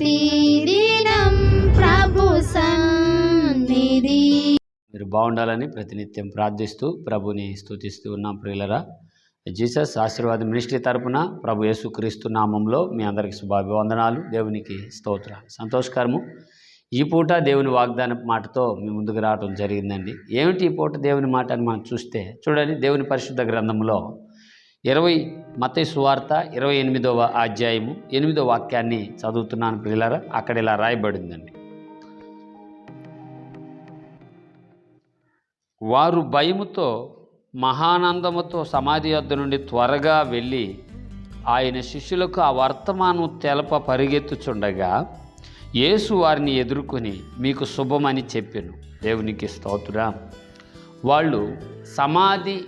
ప్రతిదినం ప్రభు సన్నిధి. మీరు బాగుండాలని ప్రతినిత్యం ప్రార్థిస్తూ ప్రభుని స్థుతిస్తూ ఉన్నాం ప్రియులరా. జీసస్ ఆశీర్వాద మినిస్ట్రీ తరపున ప్రభు యేసుక్రీస్తు నామంలో మీ అందరికి శుభాభివందనాలు దేవునికి స్తోత్ర సంతోషకరము. ఈ పూట దేవుని వాగ్దాన మాటతో మీ ముందుకు రావడం జరిగిందండి. ఏమిటి ఈ పూట దేవుని మాట అని మనం చూస్తే చూడండి దేవుని పరిశుద్ధ గ్రంథంలో ఇరవై మత్తయి సువార్త ఇరవై ఎనిమిదవ అధ్యాయము ఎనిమిదో వాక్యాన్ని చదువుతున్నాను పిల్లలారా అక్కడ ఇలా రాయబడిందండి. వారు భయముతో మహానందముతో సమాధి వద్ద నుండి త్వరగా వెళ్ళి ఆయన శిష్యులకు ఆ వర్తమానం తెలప పరిగెత్తుచుండగా యేసు వారిని ఎదుర్కొని మీకు శుభమని చెప్పాను. దేవునికి స్తోత్ర. వాళ్ళు సమాధి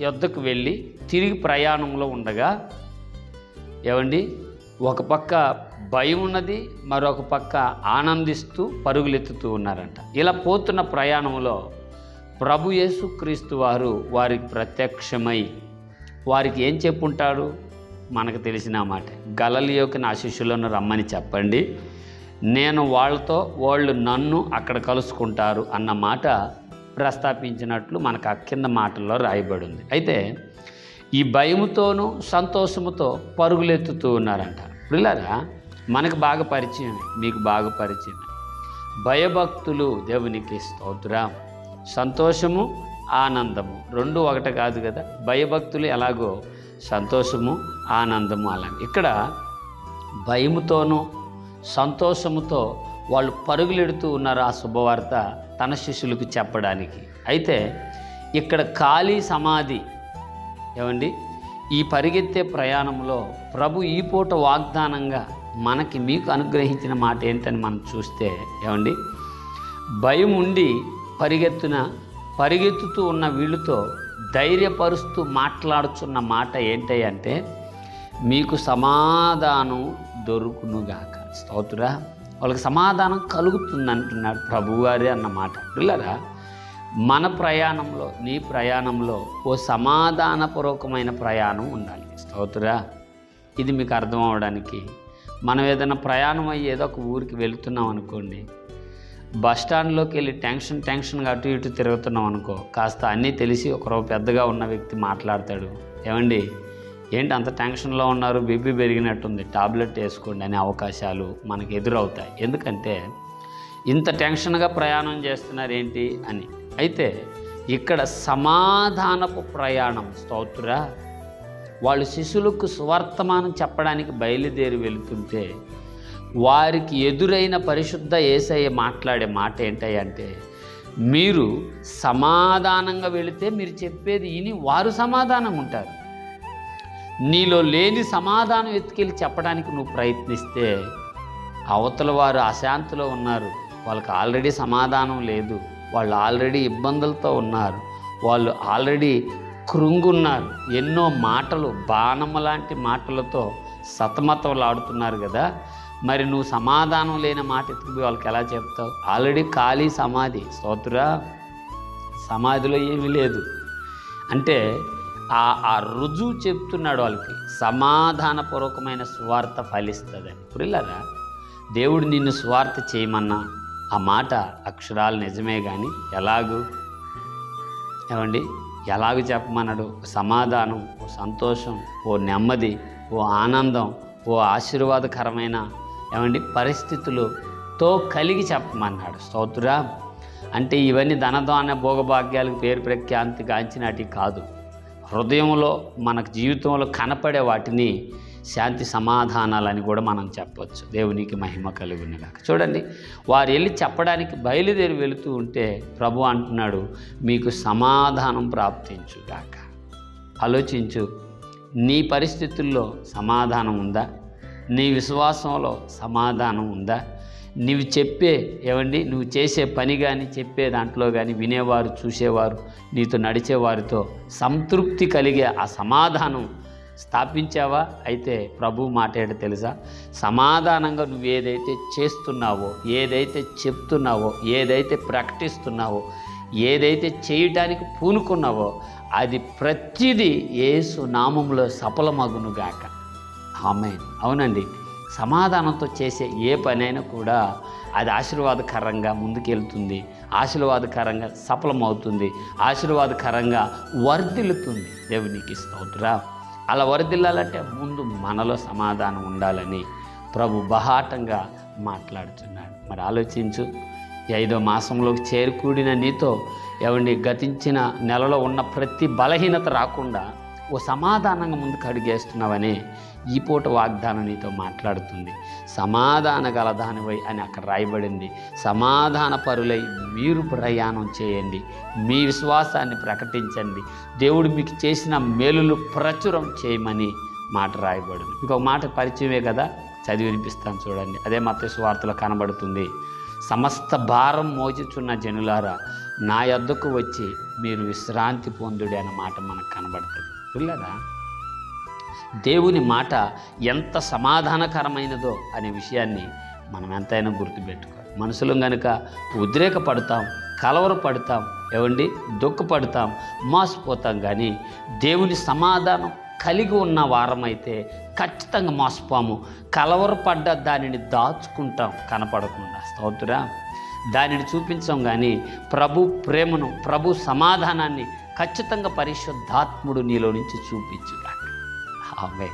యొద్దకు వెళ్ళి తిరిగి ప్రయాణంలో ఉండగా ఏమండి? ఒక పక్క భయం ఉన్నది మరొక పక్క ఆనందిస్తూ పరుగులెత్తుతూ ఉన్నారంట. ఇలా పోతున్న ప్రయాణంలో ప్రభు యేసుక్రీస్తు వారు వారికి ప్రత్యక్షమై వారికి ఏం చెప్పుంటాడు? మనకు తెలిసిన మాట. గలలియోకి నా శిష్యులను రమ్మని చెప్పండి. నేను వాళ్ళతో వాళ్ళు నన్ను అక్కడ కలుసుకుంటారు అన్న మాట ప్రస్తాపించినట్లు మనకు ఆ కింద మాటల్లో రాయబడి ఉంది. అయితే ఈ భయముతోనూ సంతోషముతో పరుగులెత్తుతూ ఉన్నారంట. పిల్లరా మనకు బాగా పరిచయం మీకు బాగా పరిచయం భయభక్తులు దేవునికి స్తోత్రం. సంతోషము ఆనందము. రెండు ఒకటి కాదు కదా? భయభక్తులు ఎలాగో సంతోషము ఆనందము అలా ఇక్కడ భయముతోనూ సంతోషముతో వాళ్ళు పరుగులెడుతూ ఉన్నారు ఆ శుభవార్త తన శిష్యులకు చెప్పడానికి. అయితే ఇక్కడ ఖాళీ సమాధి ఏమండి? ఈ పరిగెత్తే ప్రయాణంలో ప్రభు ఈ పూట వాగ్దానంగా మనకి మీకు అనుగ్రహించిన మాట ఏంటని మనం చూస్తే ఏమండి? భయం ఉండి పరిగెత్తున పరిగెత్తుతూ ఉన్న వీళ్ళతో ధైర్యపరుస్తూ మాట్లాడుచున్న మాట ఏంటి అంటే మీకు సమాధానం దొరుకునుగాక స్తోత్రా? వాళ్ళకి సమాధానం కలుగుతుంది అంటున్నాడు ప్రభువారే అన్నమాట పిల్లరా మన ప్రయాణంలో నీ ప్రయాణంలో ఓ సమాధానపూర్వకమైన ప్రయాణం ఉండాలి. స్తోత్రా ఇది మీకు అర్థం అవడానికి మనం ఏదైనా ప్రయాణం అయ్యి ఏదో ఒక ఊరికి వెళుతున్నాం అనుకోండి బస్ స్టాండ్లోకి వెళ్ళి టెన్షన్ టెన్షన్గా అటు ఇటు తిరుగుతున్నాం అనుకో కాస్త అన్నీ తెలిసి ఒకరో పెద్దగా ఉన్న వ్యక్తి మాట్లాడతాడు. ఏమండి? ఏంటి అంత టెన్షన్లో ఉన్నారు? బీపీ పెరిగినట్టుంది. టాబ్లెట్ వేసుకోండి అనే అవకాశాలు మనకు ఎదురవుతాయి. ఎందుకంటే ఇంత టెన్షన్గా ప్రయాణం చేస్తున్నారు ఏంటి అని. అయితే ఇక్కడ సమాధానపు ప్రయాణం. స్తోత్ర వాళ్ళు శిశులకు సువర్తమానం చెప్పడానికి బయలుదేరి వెళుతుంటే వారికి ఎదురైన పరిశుద్ధ ఏసయ్య మాట్లాడే మాట ఏంటంటే మీరు సమాధానంగా వెళితే మీరు చెప్పేది విని వారు సమాధానం ఉంటారు. నీలో లేని సమాధానం ఎత్తుకెళ్ళి చెప్పడానికి నువ్వు ప్రయత్నిస్తే అవతల వారు అశాంతిలో ఉన్నారు. వాళ్ళకి ఆల్రెడీ సమాధానం లేదు. వాళ్ళు ఆల్రెడీ ఇబ్బందులతో ఉన్నారు. వాళ్ళు ఆల్రెడీ కృంగున్నారు. ఎన్నో మాటలు బాణం లాంటి మాటలతో సతమతలాడుతున్నారు కదా. మరి నువ్వు సమాధానం లేని మాట ఎత్తుకుపోయి వాళ్ళకి ఎలా చెప్తావు? ఆల్రెడీ ఖాళీ సమాధి. స్తోత్రా సమాధిలో ఏమీ లేదు. అంటే ఆ ఆ రుజువు చెప్తున్నాడు వాళ్ళకి. సమాధానపూర్వకమైన స్వార్థ ఫలిస్తుందని. పురిల్లరా దేవుడు నిన్ను స్వార్థ చేయమన్నా ఆ మాట అక్షరాలు నిజమే కానీ ఎలాగూ? ఏమండి? ఎలాగ చెప్పమన్నాడు? ఓ సమాధానం ఓ సంతోషం ఓ నెమ్మది ఓ ఆనందం ఓ ఆశీర్వాదకరమైన ఏమండి? పరిస్థితులతో కలిగి చెప్పమన్నాడు. స్తోత్రా అంటే ఇవన్నీ ధనదాన భోగభాగ్యాలకు పేరు ప్రఖ్యాంతి గాంచినటి కాదు. హృదయంలో మనకు జీవితంలో కనపడే వాటిని శాంతి సమాధానాలని కూడా మనం చెప్పవచ్చు దేవునికి మహిమ కలుగునిగాక. చూడండి వారు వెళ్ళి చెప్పడానికి బయలుదేరి వెళుతూ ఉంటే ప్రభు అంటున్నాడు మీకు సమాధానం ప్రాప్తించుగాక. ఆలోచించు నీ పరిస్థితుల్లో సమాధానం ఉందా? నీ విశ్వాసంలో సమాధానం ఉందా? నీవు చెప్పే ఏమండి నువ్వు చేసే పని కానీ చెప్పే దాంట్లో కానీ వినేవారు చూసేవారు నీతో నడిచేవారితో సంతృప్తి కలిగే ఆ సమాధానం స్థాపించావా? అయితే ప్రభు మాట్లాడే తెలుసా? సమాధానంగా నువ్వు ఏదైతే చేస్తున్నావో ఏదైతే చెప్తున్నావో ఏదైతే ప్రకటిస్తున్నావో ఏదైతే చేయటానికి పూనుకున్నావో అది ప్రతిదీ యేసు నామంలో సఫలమగునుగాక ఆమె అవునండి. సమాధానంతో చేసే ఏ పనైనా కూడా అది ఆశీర్వాదకరంగా ముందుకెళ్తుంది. ఆశీర్వాదకరంగా సఫలమవుతుంది. ఆశీర్వాదకరంగా వర్ధిల్లుతుంది. దేవునికి స్తోత్ర. అలా వరదిల్లాలంటే ముందు మనలో సమాధానం ఉండాలని ప్రభు బహాటంగా మాట్లాడుతున్నాడు మరి ఆలోచించు ఐదో మాసంలోకి చేరుకూడిన నీతో ఎవరిని గతించిన నెలలో ఉన్న ప్రతి బలహీనత రాకుండా ఓ సమాధానంగా ముందుకు అడిగేస్తున్నావని ఈ పూట వాగ్దానం నీతో మాట్లాడుతుంది. సమాధాన గలదానివై అని అక్కడ రాయబడింది. సమాధాన పరులై మీరు ప్రయాణం చేయండి. మీ విశ్వాసాన్ని ప్రకటించండి. దేవుడు మీకు చేసిన మేలులు ప్రచురం చేయమని మాట రాయబడింది. ఇంకొక మాట పరిచయమే కదా? చదివి వినిపిస్తాను చూడండి. అదే మత వార్తలో కనబడుతుంది. సమస్త భారం మోచుచున్న జనులారా నా యొద్దకు వచ్చి మీరు విశ్రాంతి పొందుడి అన్న మాట మనకు కనబడుతుంది. పిల్లరా దేవుని మాట ఎంత సమాధానకరమైనదో అనే విషయాన్ని మనం ఎంతైనా గుర్తుపెట్టుకోవాలి. మనసులో కనుక ఉద్రేకపడతాం కలవరపడతాం ఏమండి దుఃఖపడతాం మోసపోతాం కానీ దేవుని సమాధానం కలిగి ఉన్న వారమైతే ఖచ్చితంగా మోసపోము. కలవరపడ్డ దానిని దాచుకుంటాం కనపడకుండా. స్తోత్రురా దానిని చూపించాం కానీ ప్రభు ప్రేమను ప్రభు సమాధానాన్ని ఖచ్చితంగా పరిశుద్ధాత్ముడు నీలో నుంచి చూపించుగాక. అవే.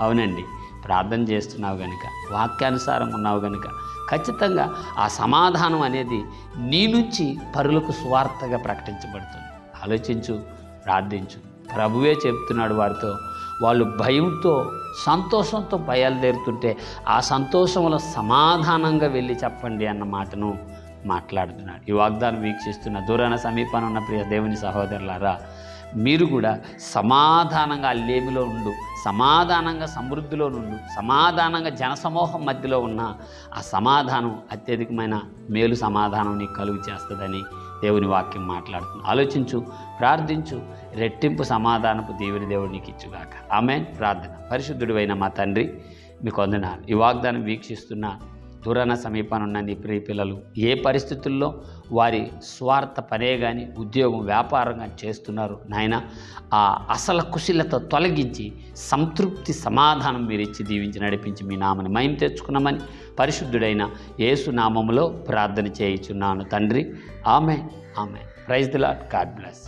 అవునండి. ప్రార్థన చేస్తున్నావు కనుక వాక్యానుసారం ఉన్నావు కనుక ఖచ్చితంగా ఆ సమాధానం అనేది నీ నుంచి పరులకు స్వార్థగా ప్రకటించబడుతుంది. ఆలోచించు ప్రార్థించు. ప్రభువే చెప్తున్నాడు వారితో వాళ్ళు భయంతో సంతోషంతో బయలుదేరుతుంటే ఆ సంతోషంలో సమాధానంగా వెళ్ళి చెప్పండి అన్న మాటను మాట్లాడుతున్నాడు. ఈ వాగ్దానం వీక్షిస్తున్న దూరాన సమీపాన ఉన్న ప్రియ దేవుని సహోదరులారా మీరు కూడా సమాధానంగా అల్లేమిలో ఉండు సమాధానంగా సమృద్ధిలో నుండు సమాధానంగా జనసమూహం మధ్యలో ఉన్న ఆ సమాధానం అత్యధికమైన మేలు సమాధానం నీకు కలుగు చేస్తుందని దేవుని వాక్యం మాట్లాడుతుంది. ఆలోచించు ప్రార్థించు రెట్టింపు సమాధానపు దేవుని దేవుడు నీకు ఇచ్చుగాక. ఆమె ప్రార్థన. పరిశుద్ధుడివైన మా తండ్రి మీకు వందనాలు. ఈ వాగ్దానం వీక్షిస్తున్న దూరాన సమీపాన ఉన్న నీ ప్రియ పిల్లలు. ఏ పరిస్థితుల్లో వారి స్వార్థ పనే కానీ ఉద్యోగం వ్యాపారంగా చేస్తున్నారు? నాయన ఆ అసలు కుశలత తొలగించి సంతృప్తి సమాధానం మీరు ఇచ్చి దీవించి నడిపించి మీ నామని మయం తెచ్చుకున్నామని పరిశుద్ధుడైన యేసు నామములో ప్రార్థన చేయుచున్నాను తండ్రి. ఆమె ఆమె praise the Lord God bless